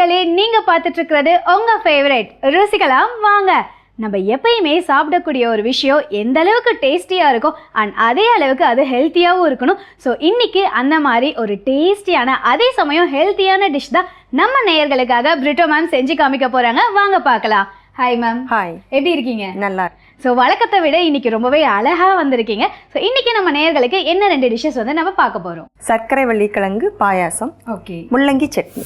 நேயர்களே நீங்க பார்த்துட்டு இருக்கிறது உங்க ஃபேவரட் ருசிக்கலாம் வாங்க. நம்ம எப்பயுமே சாப்பிடக்கூடிய ஒரு விஷயம் எந்த அளவுக்கு டேஸ்டியாக இருக்கும் அண்ட் அதே அளவுக்கு அது ஹெல்த்தியாகவும் இருக்கணும். ஸோ இன்னைக்கு அந்த மாதிரி ஒரு டேஸ்டியான அதே சமயம் ஹெல்த்தியான டிஷ் தான் நம்ம நேயர்களுக்காக பிரிட்டோ மேம் செஞ்சு காமிக்க போறாங்க. வாங்க பார்க்கலாம். ஹாய் மேம் ஹாய் எப்படி இருக்கீங்க? நல்லா. ஸோ வழக்கத்தை விட இன்னைக்கு ரொம்பவே அழகா வந்திருக்கீங்க. ஸோ இன்னைக்கு நம்ம நேயர்களுக்கு என்ன ரெண்டு டிஷ்ஷஸ் வந்து நம்ம பார்க்க போறோம்? சர்க்கரை வள்ளிக்கிழங்கு பாயாசம் ஓகே முள்ளங்கி சட்னி.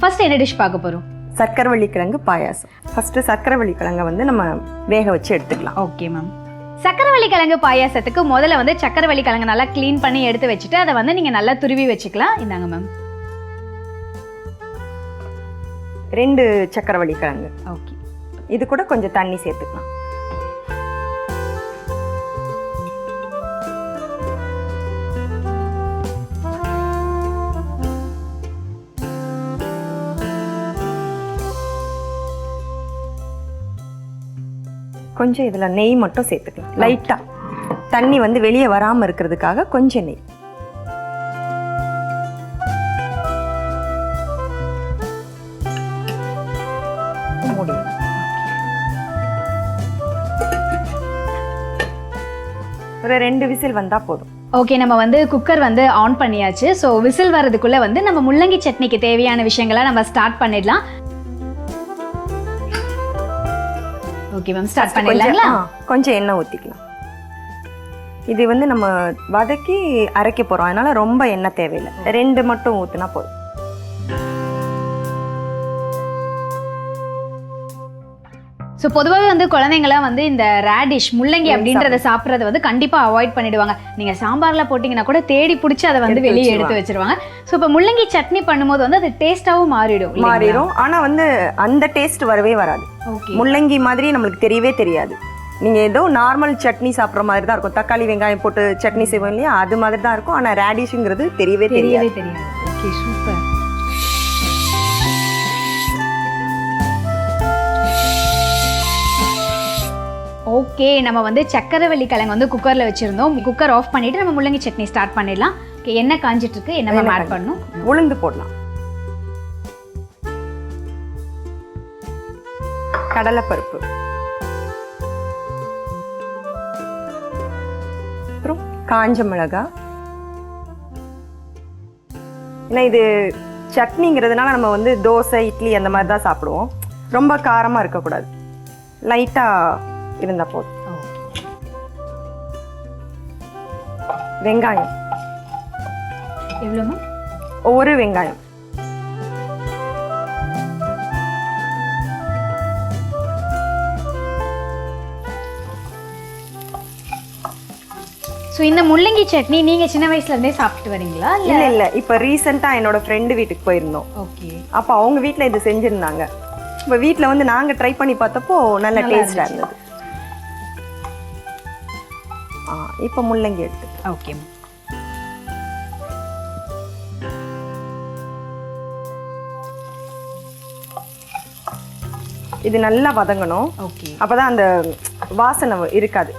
ஃபர்ஸ்ட் என்ன டிஷ் பார்க்க போறோம்? சர்க்கரை வள்ளிக்கிழங்கு பாயாசம். ஃபர்ஸ்ட் சர்க்கரை வள்ளிக்கிழங்கை வந்து நம்ம வேக வச்சு எடுத்துக்கலாம். ஓகே மேம் சக்கரவள்ளி கிழங்கு பாயாசத்துக்கு முதல்ல வந்து சக்கரவள்ளி கிழங்கு நல்லா க்ளீன் பண்ணி எடுத்து வச்சுட்டு அதை வந்து நீங்க நல்லா துருவி வச்சுக்கலாம். இந்தாங்க மேம் ரெண்டு சர்க்கரை வள்ளிக்கிழங்கு ஓகே இது கூட கொஞ்சம் தண்ணி சேர்த்துக்கலாம். கொஞ்சம் இதில் நெய் மட்டும் சேர்த்துக்கலாம். லைட்டாக தண்ணி வந்து வெளியே வராமல் இருக்கிறதுக்காக கொஞ்சம் நெய். ஒரு ரெண்டு விசில் வந்தா போதும். ஓகே நம்ம வந்து குக்கர் வந்து ஆன் பண்ணியாச்சு. ஸோ விசில் வர்றதுக்குள்ள வந்து நம்ம முள்ளங்கி சட்னிக்கு தேவையான விஷயங்களை நம்ம ஸ்டார்ட் பண்ணிடலாம். ஓகே மேம் ஸ்டார்ட் பண்ணிடலாங்களா? கொஞ்சம் எண்ணெய் ஊற்றிக்கலாம் இது வந்து நம்ம வதக்கி அரைக்க போகிறோம் அதனால ரொம்ப எண்ணெய் தேவையில்லை. ரெண்டு மட்டும் ஊற்றினா போதும். ஸோ பொதுவாகவே வந்து குழந்தைங்களாம் வந்து இந்த ரேடிஷ் முள்ளங்கி அப்படின்றத சாப்பிட்றத வந்து கண்டிப்பாக அவாய்ட் பண்ணிடுவாங்க. நீங்கள் சாம்பாரில் போட்டிங்கன்னா கூட தேடி பிடிச்சி அதை வந்து வெளியே எடுத்து வச்சிருவாங்க. ஸோ இப்போ முள்ளங்கி சட்னி பண்ணும்போது வந்து அது டேஸ்ட்டாகவும் மாறிடும் மாறிடும். ஆனால் வந்து அந்த டேஸ்ட் வரவே வராது. முள்ளங்கி மாதிரி நம்மளுக்கு தெரியவே தெரியாது. நீங்கள் ஏதோ நார்மல் சட்னி சாப்பிட்ற மாதிரி தான் இருக்கும். தக்காளி வெங்காயம் போட்டு சட்னி செய்வோம் இல்லையா? அது மாதிரி தான் இருக்கும். ஆனால் ரேடிஷுங்கிறது தெரியவே தெரியாது தெரியவே தெரியாது. ஓகே சூப்பர் ஓகே நம்ம வந்து சக்கரவள்ளி கிழங்கு வந்து குக்கரில் வச்சுருந்தோம். குக்கர் ஆஃப் பண்ணிவிட்டு நம்ம முள்ளங்கி சட்னி ஸ்டார்ட் பண்ணிடலாம். ஓகே என்ன காஞ்சிட்டு இருக்கு? என்ன மேம் ஆட் பண்ணணும்? உளுந்து போடலாம். கடலைப்பருப்பு. அப்புறம் காஞ்ச மிளகா. ஏன்னா இது சட்னிங்கிறதுனால நம்ம வந்து தோசை இட்லி அந்த மாதிரி தான் சாப்பிடுவோம். ரொம்ப காரமாக இருக்கக்கூடாது. லைட்டாக இருந்தால் போதும். வெங்காயம். எவ்வளோ மேம் ஒரு வெங்காயம். ஸோ இந்த முள்ளங்கி சட்னி நீங்க சின்ன வயசுல இருந்தே சாப்பிட்டு வரீங்களா? இல்ல இல்ல இப்ப ரீசெண்டா என்னோட ஃப்ரெண்டு வீட்டுக்கு போயிருந்தோம். ஓகே அப்ப அவங்க வீட்ல இது செஞ்சிருந்தாங்க. இப்ப வீட்ல வந்து நாங்க ட்ரை பண்ணி பார்த்தப்போ நல்ல நல்லா டேஸ்டா இருந்தது. இப்ப முள்ளங்கி எடுத்து. ஓகே இது நல்லா வதங்கணும். ஓகே. அப்பதான் அந்த வாசனை இருக்காது.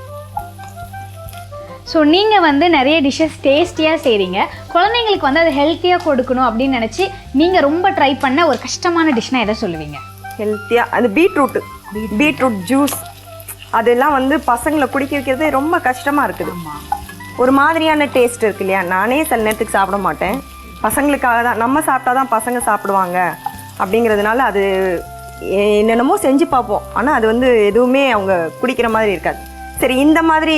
ஸோ நீங்கள் வந்து நிறைய டிஷ்ஷஸ் டேஸ்டியாக செய்கிறீங்க குழந்தைங்களுக்கு வந்து அது ஹெல்த்தியாக கொடுக்கணும் அப்படின்னு நினச்சி நீங்கள் ரொம்ப ட்ரை பண்ண ஒரு கஷ்டமான டிஷ்னா எதை சொல்லுவீங்க? ஹெல்த்தியா அந்த பீட்ரூட் பீட்ரூட் ஜூஸ் அதெல்லாம் வந்து பசங்களை குடிக்க வைக்கிறதே ரொம்ப கஷ்டமா இருக்குது. ஒரு மாதிரியான டேஸ்ட் இருக்கு இல்லையா? நானே சில நேரத்துக்கு சாப்பிட மாட்டேன். பசங்களுக்காக தான் நம்ம சாப்பிட்டா தான் பசங்க சாப்பிடுவாங்க. அப்படிங்கிறதுனால அது என்னென்னமோ செஞ்சு பார்ப்போம். ஆனால் அது வந்து எதுவுமே அவங்க குடிக்கிற மாதிரி இருக்காது. சரி இந்த மாதிரி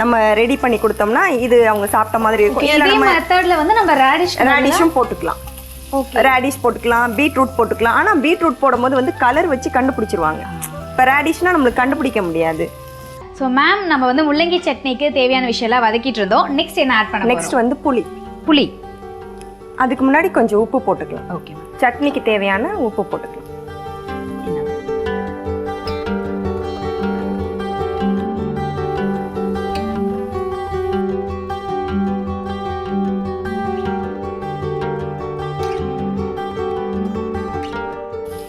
நம்ம ரெடி பண்ணி கொடுத்தோம்னா இது அவங்க சாப்பிட்ட மாதிரி இருக்கும். மெத்தட்ல வந்து நம்ம ரேடிஷ் ரேடிஷும் போட்டுக்கலாம். ரேடிஷ் போட்டுக்கலாம் பீட்ரூட் போட்டுக்கலாம். ஆனால் பீட்ரூட் போடும்போது வந்து கலர் வச்சு கண்டுபிடிச்சிருவாங்க. இப்போ ரேடிஷ்னா நம்மளுக்கு கண்டுபிடிக்க முடியாது. ஸோ மேம் நம்ம வந்து முள்ளங்கி சட்னிக்கு தேவையான விஷயம்லாம் வதக்கிட்டு இருந்தோம். நெக்ஸ்ட் என்ன ஆட் பண்ண நெக்ஸ்ட் வந்து புளி. புளி. அதுக்கு முன்னாடி கொஞ்சம் உப்பு போட்டுக்கலாம். ஓகே சட்னிக்கு தேவையான உப்பு போட்டுக்கலாம்.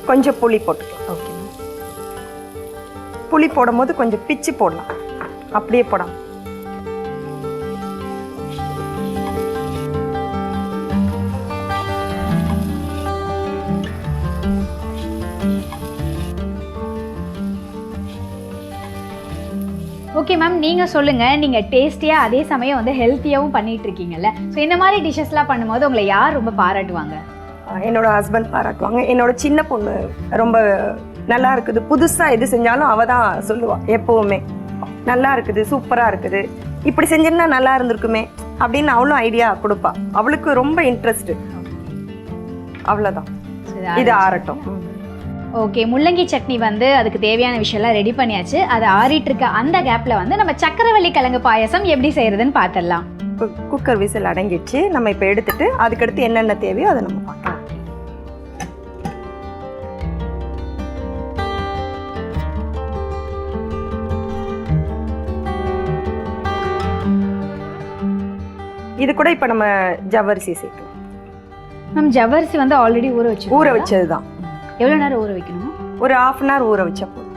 கொஞ்சம் புளி போட்டுக்கலாம். ஓகே புளி போடும்போது கொஞ்சம் பிச்சு போடலாம். அப்படியே போடாம ஓகே மேம் நீங்கள் சொல்லுங்கள் நீங்கள் டேஸ்டியாக அதே சமயம் வந்து ஹெல்த்தியாகவும் பண்ணிட்டு இருக்கீங்கல்ல ஸோ இந்த மாதிரி டிஷ்ஷஸ்லாம் பண்ணும்போது உங்களை யார் ரொம்ப பாராட்டுவாங்க? என்னோட ஹஸ்பண்ட் பாராட்டுவாங்க. என்னோட சின்ன பொண்ணு ரொம்ப நல்லா இருக்குது. புதுசா எது செஞ்சாலும் அவ தான் சொல்லுவா எப்பவுமே. நல்லா இருக்குது சூப்பரா இருக்குது. இப்படி செஞ்சிருந்தா நல்லா இருந்திருக்குமே அப்படின்னு அவளும் ஐடியா கொடுப்பா. அவளுக்கு ரொம்ப இன்ட்ரெஸ்ட் அவ்வளவுதான். இது ஆறட்டும். ஓகே முள்ளங்கி சட்னி வந்து அதுக்கு தேவையான விஷயம்லாம் ரெடி பண்ணியாச்சு. அது ஆறிட்டு இருக்க அந்த கேப்பில் வந்து நம்ம சக்கரவள்ளி கிழங்கு பாயசம் எப்படி செய்யறதுன்னு பார்த்துடலாம் குக்கர் விசில் அடங்கிடுச்சு. நம்ம இப்போ எடுத்துட்டு அதுக்கடுத்து என்னென்ன தேவையோ அதை நம்ம பார்க்கலாம். இது கூட இப்போ நம்ம ஜவ்வரிசி சேர்க்கலாம். மேம் ஜவ்வரிசி வந்து ஆல்ரெடி ஊற வச்சு ஊற வச்சது தான் எவ்வளோ நேரம் ஊற வைக்கணும்? ஒரு half அன் ஹவர் ஊற வச்சா போதும்.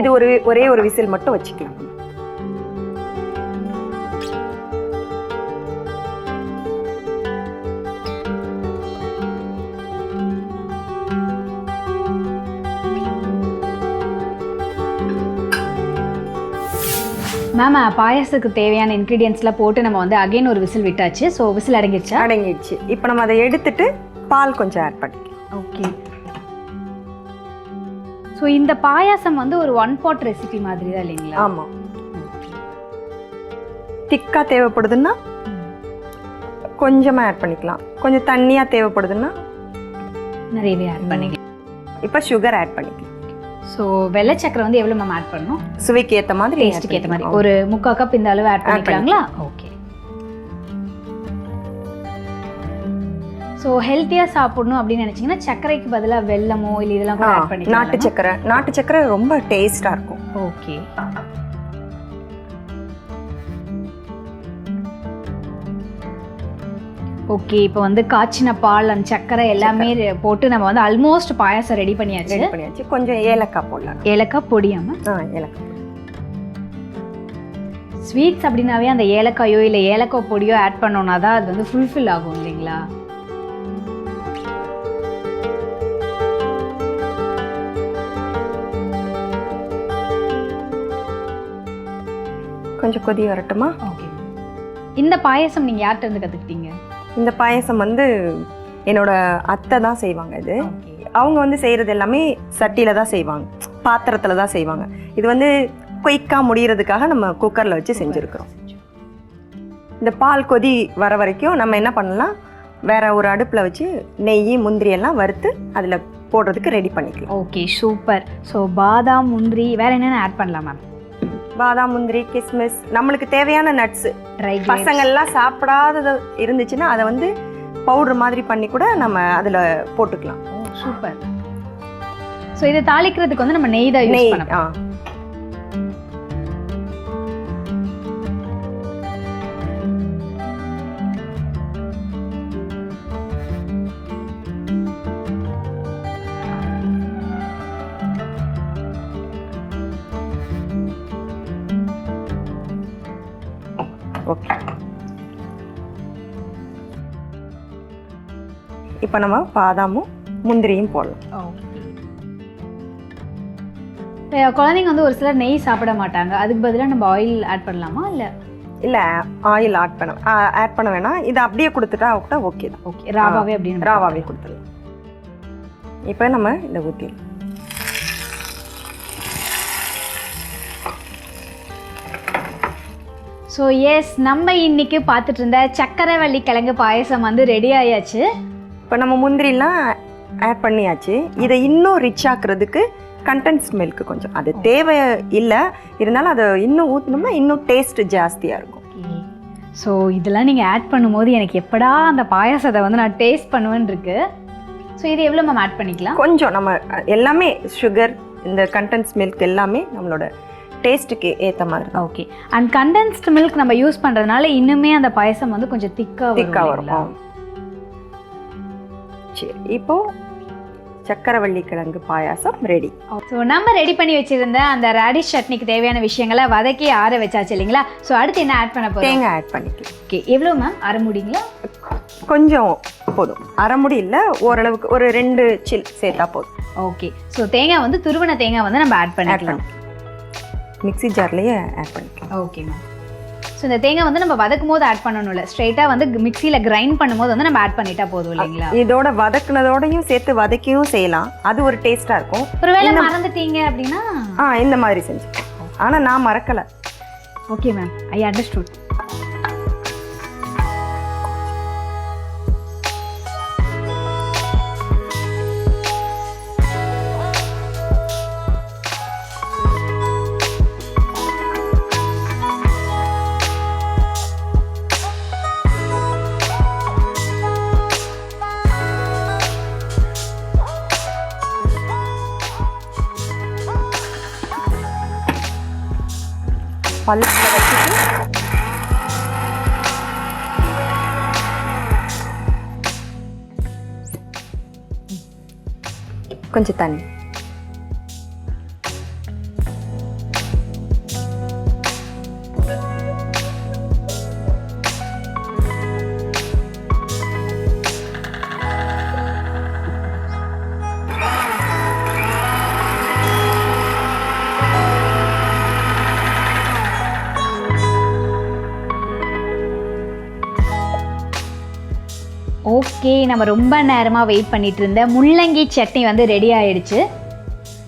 இது ஒரு ஒரே ஒரு விசில் மட்டும் வச்சுக்கலாம். மேம் பாயசத்துக்கு தேவையான இன்க்ரீடியன்ஸ்லாம் போட்டு நம்ம வந்து அகைன் ஒரு விசில் விட்டாச்சு. ஸோ விசில் அடங்கிடுச்சா? அடங்கிடுச்சு. இப்போ நம்ம அதை எடுத்துட்டு பால் கொஞ்சம் ஆட் பண்ணிக்கலாம். ஓகே ஸோ இந்த பாயாசம் வந்து ஒரு ஒன் பாட் ரெசிபி மாதிரி தான் இல்லைங்களா? ஆமா. திக்கா தேவைப்படுதுன்னா கொஞ்சமா ஆட் பண்ணிக்கலாம். கொஞ்சம் தண்ணியா தேவைப்படுதுன்னா நிறையவே ஆட் பண்ணிக்கலாம். இப்போ சுகர் ஆட் பண்ணிக்கலாம். ஸோ வெள்ளை சக்கரை வந்து எவ்வளோ மேம் ஆட் பண்ணணும்? சுவைக்கு ஏத்த மாதிரி டேஸ்ட்டுக்கு ஏற்ற மாதிரி. ஒரு முக்கால் கப் இந்த அளவு ஆட் பண்ணிக்கலாங்களா? ஓகே ஸோ ஹெல்த்தியாக சாப்பிடணும் அப்படின்னு நினச்சிங்கன்னா சர்க்கரைக்கு பதிலாக வெல்லமோ இல்லை இதெல்லாம் கூட ஆட் பண்ணிக்கலாம் நாட்டு சக்கரை நாட்டு சக்கரை ரொம்ப டேஸ்டா இருக்கும். ஓகே ஓகே இப்போ வந்து காய்ச்சின பால் அந்த சர்க்கரை எல்லாமே போட்டு நம்ம வந்து ஆல்மோஸ்ட் பாயாசம் ரெடி பண்ணியாச்சு. ரெடி பண்ணியாச்சு. கொஞ்சம் ஏலக்காய் போடலாம். ஏலக்காய் பொடியாம? ஆ ஏலக்காய் ஸ்வீட்ஸ் அப்படின்னாவே அந்த ஏலக்காயோ இல்லை ஏலக்காய் பொடியோ ஆட் பண்ணோம்னா தான் அது வந்து ஃபுல்ஃபில் ஆகும் இல்லைங்களா? கொஞ்சம் கொதி வரட்டுமா? ஓகே இந்த பாயசம் நீங்கள் யார்கிட்ட இருந்து கற்றுக்கிட்டீங்க இந்த பாயசம் வந்து என்னோட அத்தை தான் செய்வாங்க இது. அவங்க வந்து செய்கிறது எல்லாமே சட்டியில் தான் செய்வாங்க. பாத்திரத்தில் தான் செய்வாங்க. இது வந்து குயிக்காக முடியறதுக்காக நம்ம குக்கரில் வச்சு செஞ்சுருக்கிறோம். இந்த பால் கொதி வர வரைக்கும் நம்ம என்ன பண்ணலாம்? வேற ஒரு அடுப்பில் வச்சு நெய் முந்திரி எல்லாம் வறுத்து அதில் போடுறதுக்கு ரெடி பண்ணிக்கலாம். ஓகே சூப்பர் ஸோ பாதாம் முந்திரி வேற என்னென்ன ஆட் பண்ணலாம் மேம் பாதாம் முந்திரி கிஸ்மிஸ் நம்மளுக்கு தேவையான நட்ஸு பசங்கள்லாம் சாப்பிடாதது இருந்துச்சுன்னா அதை வந்து பவுடர் மாதிரி பண்ணி கூட நம்ம அதில் போட்டுக்கலாம். சூப்பர் ஸோ இதை தாளிக்கிறதுக்கு வந்து நம்ம நெய் தான் யூஸ் நெய் ஆ. இப்போ நம்ம பாதாமும் முந்திரியும் போடலாம். குழந்தைங்க வந்து ஒரு சிலர் நெய் சாப்பிட மாட்டாங்க. அதுக்கு பதிலாக நம்ம ஆயில் ஆட் பண்ணலாமா இல்லை? இல்லை ஆயில் ஆட் பண்ண ஆட் பண்ண வேணாம். இதை அப்படியே கொடுத்துட்டா கூட ஓகே தான். ஓகே ராவாவே அப்படின்னு ராவாவே கொடுத்துடலாம். இப்போ நம்ம இந்த ஊற்றிடலாம் ஸோ எஸ் நம்ம இன்னைக்கு பார்த்துட்டு இருந்த சக்கரவள்ளி கிழங்கு பாயசம் வந்து ரெடி ஆயாச்சு. இப்போ நம்ம முந்திரிலாம் ஆட் பண்ணியாச்சு. இதை இன்னும் ரிச் ஆக்குறதுக்கு கண்டென்ஸ் மில்க் கொஞ்சம். அது தேவை இல்லை. இருந்தாலும் அதை இன்னும் ஊற்றினோம்னா இன்னும் டேஸ்ட் ஜாஸ்தியாக இருக்கும். ஸோ இதெல்லாம் நீங்கள் ஆட் பண்ணும்போது எனக்கு எப்படா அந்த பாயாசத்தை வந்து நான் டேஸ்ட் பண்ணுவேன்னு இருக்கு. ஸோ இது எவ்வளோ மேம் ஆட் பண்ணிக்கலாம்? கொஞ்சம் நம்ம எல்லாமே சுகர் இந்த கண்டென்ஸ் மில்க் எல்லாமே நம்மளோட டேஸ்ட்டுக்கு ஏற்ற மாதிரி ஓகே அண்ட் கண்டென்ஸ்டு மில்க் நம்ம யூஸ் பண்ணுறதுனால இன்னுமே அந்த பாயசம் வந்து கொஞ்சம் திக்காக திக்காக வரும். சரி இப்போ சக்கரவள்ளி கிழங்கு பாயாசம் ரெடி ஸோ நம்ம ரெடி பண்ணி வச்சிருந்த அந்த ரேடிஷ் சட்னிக்கு தேவையான விஷயங்களை வதக்கி ஆற வச்சாச்சு இல்லைங்களா? ஸோ அடுத்து என்ன ஆட் பண்ண போகிறோம் தேங்காய் ஆட் பண்ணிக்கலாம். ஓகே எவ்வளோ மேம் அரை முடிங்களா? கொஞ்சம் போதும். அரை முடி இல்லை ஓரளவுக்கு ஒரு ரெண்டு சில் சேர்த்தா போதும். ஓகே ஸோ தேங்காய் வந்து துருவன தேங்காய் வந்து நம்ம ஆட் பண்ணிக்கலாம். பண்ணி மிக்ஸி ஜார்லேயே ஆட் பண்ணிக்கலாம். ஓகே மேம் ஸோ இந்த தேங்காய் வந்து நம்ம வதக்கும் போது ஆட் பண்ணணும்ல ஸ்ட்ரைட்டாக வந்து மிக்சியில் கிரைண்ட் பண்ணும்போது வந்து நம்ம ஆட் பண்ணிட்டா போதும் இல்லைங்களா? இதோட வதக்குனதோடையும் சேர்த்து வதக்கியும் செய்யலாம். அது ஒரு டேஸ்ட்டாக இருக்கும். ஒருவேளை மறந்துட்டீங்க அப்படின்னா? ஆ இந்த மாதிரி செஞ்சு ஆனால் நான் மறக்கலை. ஓகே மேம் ஐ அண்டர்ஸ்டுட் கொஞ்சம் தண்ணி ஓகே நம்ம ரொம்ப நேரமாக வெயிட் பண்ணிட்டு இருந்த முள்ளங்கி சட்னி வந்து ரெடி ஆயிடுச்சு.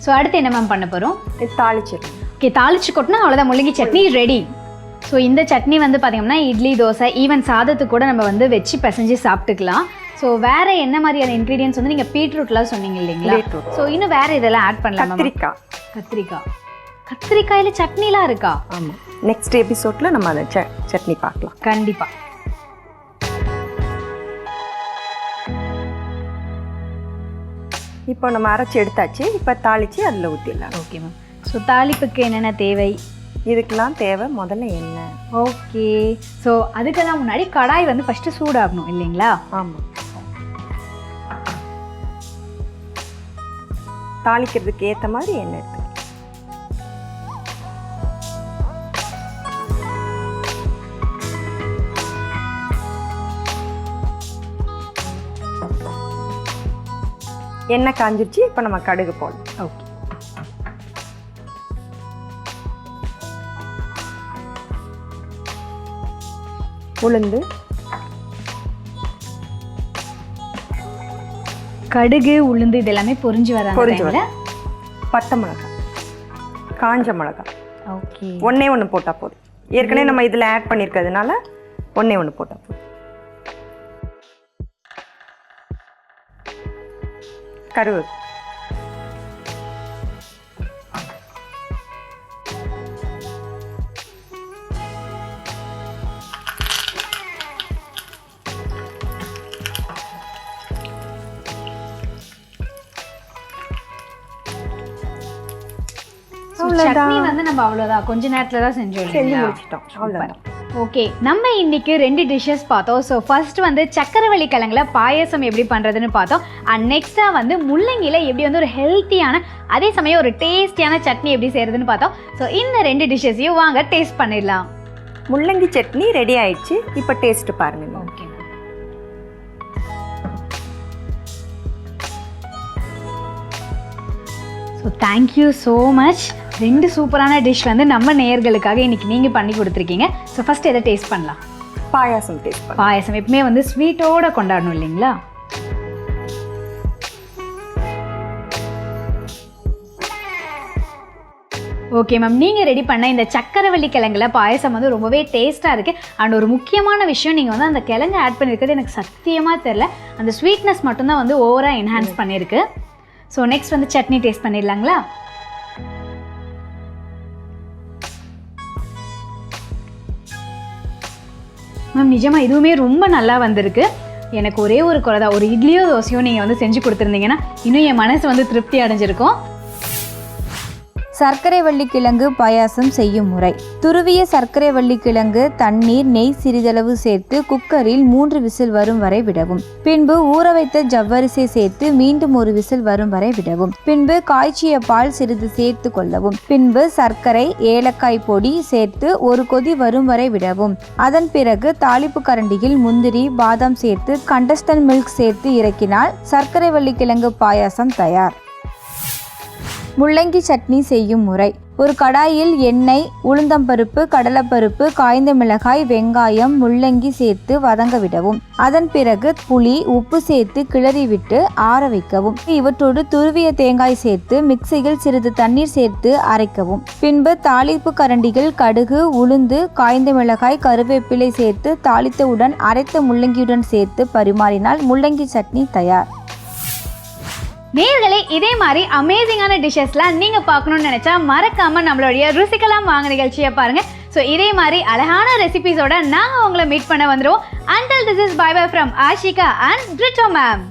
ஸோ அடுத்து என்ன மேம் பண்ண போகிறோம் தாளிச்சிடலாம் ஓகே தாளிச்சு கொட்டினா அவ்வளோதான் முள்ளங்கி சட்னி ரெடி ஸோ இந்த சட்னி வந்து பார்த்தீங்கன்னா இட்லி தோசை ஈவன் சாதத்துக்கு கூட நம்ம வந்து வச்சு பிசைஞ்சு சாப்பிட்டுக்கலாம். ஸோ வேற என்ன மாதிரியான இன்க்ரீடியன்ஸ் வந்து நீங்கள் பீட்ரூட்லாம் சொன்னீங்க இல்லைங்களா. ஸோ இன்னும் வேற இதெல்லாம் ஆட் பண்ணலாம் கத்திரிக்காய் கத்திரிக்காய் கத்திரிக்காயில் சட்னிலாம் இருக்கா? ஆமாம் நெக்ஸ்ட் எபிசோடில் நம்ம அதை ச சட்னி பார்க்கலாம். கண்டிப்பா. இப்போ நம்ம அரைச்சி எடுத்தாச்சு. இப்போ தாளித்து அதில் ஊற்றிடலாம் ஓகே மேம். ஸோ தாளிப்புக்கு என்னென்ன தேவை? இதுக்கெல்லாம் தேவை முதல்ல எண்ணெய். ஓகே. ஸோ அதுக்கெல்லாம் முன்னாடி கடாய் வந்து ஃபஸ்ட்டு சூடாகணும் இல்லைங்களா? ஆமாம் தாளிக்கிறதுக்கு ஏற்ற மாதிரி எண்ணெய் எண்ணெய் காஞ்சிருச்சு இப்போ நம்ம கடுகு போடணும் ஓகே. உளுந்து. கடுகு உளுந்து இது எல்லாமே பொரிஞ்சு வர பொரிஞ்சு வரும். பட்டை மிளகாய் காஞ்ச மிளகாய் ஓகே. ஒண்ணே ஒன்று போட்டால் போதும். ஏற்கனவே நம்ம இதில் ஆட் பண்ணியிருக்கிறதுனால ஒண்ணே ஒன்று போட்டால் போதும். கருவு சட்னி வந்து நம்ம அவ்வளோதான் கொஞ்ச நேரத்தில் தான் செஞ்சு இல்லைங்களா முடிச்சிட்டோம் அவ்வளோதான் ஓகே நம்ம இன்னைக்கு ரெண்டு டிஷ்ஷஸ் பார்த்தோம். ஸோ ஃபர்ஸ்ட் வந்து சக்கரவள்ளி கிழங்குல பாயசம் எப்படி பண்ணுறதுன்னு பார்த்தோம். அண்ட் நெக்ஸ்ட்டாக வந்து முள்ளங்கியில் எப்படி வந்து ஒரு ஹெல்த்தியான அதே சமயம் ஒரு டேஸ்டியான சட்னி எப்படி செய்கிறதுன்னு பார்த்தோம். ஸோ இந்த ரெண்டு டிஷ்ஷஸையும் வாங்க டேஸ்ட் பண்ணிடலாம். முள்ளங்கி சட்னி ரெடி ஆயிடுச்சு. இப்போ டேஸ்ட் பாருங்க. நீங்க. Okay so thank you so much ரெண்டு சூப்பரான டிஷ் வந்து நம்ம நேயர்களுக்காக இன்னைக்கு நீங்கள் பண்ணி கொடுத்துருக்கீங்க. ஸோ ஃபஸ்ட் எதை டேஸ்ட் பண்ணலாம்? பாயாசம் டேஸ்ட் பாயசம் எப்பவுமே வந்து ஸ்வீட்டோட கொண்டாடணும் இல்லைங்களா? ஓகே மேம் நீங்கள் ரெடி பண்ண இந்த சக்கரவள்ளி கிழங்குல பாயசம் வந்து ரொம்பவே டேஸ்ட்டாக இருக்குது அண்ட் ஒரு முக்கியமான விஷயம் நீங்கள் வந்து அந்த கிழங்கு ஆட் பண்ணியிருக்கிறது எனக்கு சத்தியமாக தெரில அந்த ஸ்வீட்னஸ் மட்டும்தான் வந்து ஓவராக என்ஹான்ஸ் பண்ணியிருக்கு. ஸோ நெக்ஸ்ட் வந்து சட்னி டேஸ்ட் பண்ணிடலாங்களா? மேம் நிஜமாக இதுவுமே ரொம்ப நல்லா வந்திருக்கு. எனக்கு ஒரே ஒரு குறை தான் ஒரு இட்லியோ தோசையோ நீங்கள் வந்து செஞ்சு கொடுத்துருந்தீங்கன்னா இன்னும் என் மனசு வந்து திருப்தி அடைஞ்சிருக்கும். சர்க்கரை வள்ளி கிழங்கு பாயாசம் செய்யும் முறை. துருவிய சர்க்கரை வள்ளி கிழங்கு தண்ணீர் நெய் சிறிதளவு சேர்த்து குக்கரில் மூன்று விசில் வரும் வரை விடவும். பின்பு ஊற வைத்த ஜவ்வரிசை சேர்த்து மீண்டும் ஒரு விசில் வரும் வரை விடவும். பின்பு காய்ச்சிய பால் சிறிது சேர்த்து கொள்ளவும். பின்பு சர்க்கரை ஏலக்காய் பொடி சேர்த்து ஒரு கொதி வரும் வரை விடவும். அதன் பிறகு தாளிப்பு கரண்டியில் முந்திரி பாதாம் சேர்த்து கண்டஸ்டன் மில்க் சேர்த்து இறக்கினால் சர்க்கரை வள்ளி கிழங்கு பாயாசம் தயார். முள்ளங்கி சட்னி செய்யும் முறை. ஒரு கடாயில் எண்ணெய் உளுந்தம்பருப்பு கடலைப்பருப்பு காய்ந்த மிளகாய் வெங்காயம் முள்ளங்கி சேர்த்து வதங்க விடவும். அதன் பிறகு புளி உப்பு சேர்த்து கிளறிவிட்டு ஆற வைக்கவும். இவற்றோடு துருவிய தேங்காய் சேர்த்து மிக்சியில் சிறிது தண்ணீர் சேர்த்து அரைக்கவும். பின்பு தாளிப்பு கரண்டிகள் கடுகு உளுந்து காய்ந்த மிளகாய் கருவேப்பிலை சேர்த்து தாளித்தவுடன் அரைத்த முள்ளங்கியுடன் சேர்த்து பரிமாறினால் முள்ளங்கி சட்னி தயார். நேர்களே இதே மாதிரி அமேசிங்கான டிஷ்ஷஸ்லாம் நீங்கள் பார்க்கணும்னு நினச்சா மறக்காமல் நம்மளுடைய ருசிக்கலாம் வாங்க நிகழ்ச்சியை பாருங்கள் ஸோ இதே மாதிரி அழகான ரெசிபிஸோட நாங்கள் உங்களை மீட் பண்ண வந்துடுவோம் until this is bye bye from Ashika and Brito ma'am